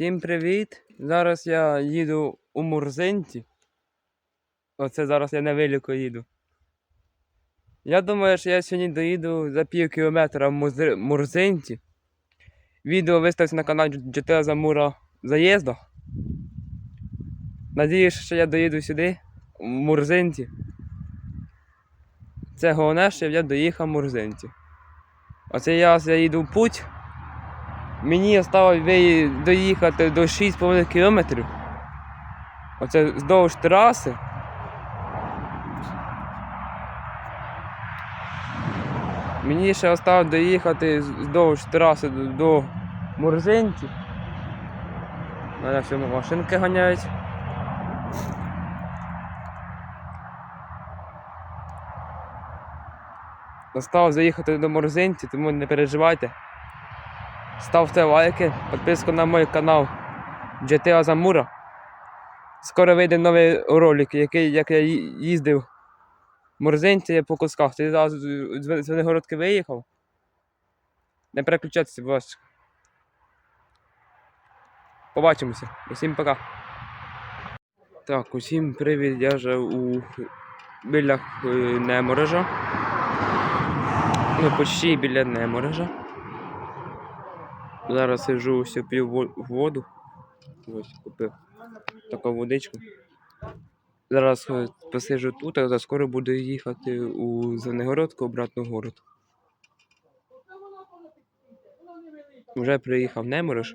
Всім привіт! Зараз я їду у Мурзинці. Оце зараз я на велико їду. Я думаю, що я сьогодні доїду за пів кілометра в Музи- Мурзинці. Відео виставиться на каналі GTA Замура заїзду. Надіюсь, що я доїду сюди, в Мурзинці. Це головне, що я доїхав в Мурзинці. Оце я, я їду в путь. Мені осталось доїхати до 6,5 кілометрів. Оце вздовж траси. Мені ще осталось доїхати вздовж траси до, до Мурзинці. Мене всьому машинки ганяють. Осталось заїхати до Морзинці, тому не переживайте. Ставте лайки, підписку на мій канал GTA Замура. Скоро вийде новий ролик, який, як я їздив в Морзинці по кусках. Ти зараз з Звенигородки виїхав. Не переключайтеся, будь ласка. Побачимося. Усім пока. Так, усім привіт, я вже у біля е, Неморежа. Ну, почти біля Неморежа. Зараз сижу, все п'ю воду. Ось купив таку водичку. Зараз е, посиджу тут, а скоро буду їхати у Звенигородку обратно в город. Вже приїхав Неморож.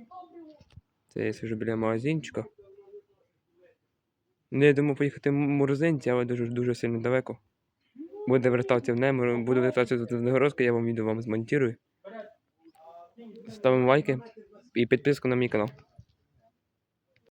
Це я сижу біля магазинчика. Ну, я думаю поїхати в Морозинці, але дуже, дуже сильно далеко. Буде вертатися в Немор, буду вертатися до Звенигородки, я вам відео вам змонтирую. Ставимо лайки і підписку на мій канал.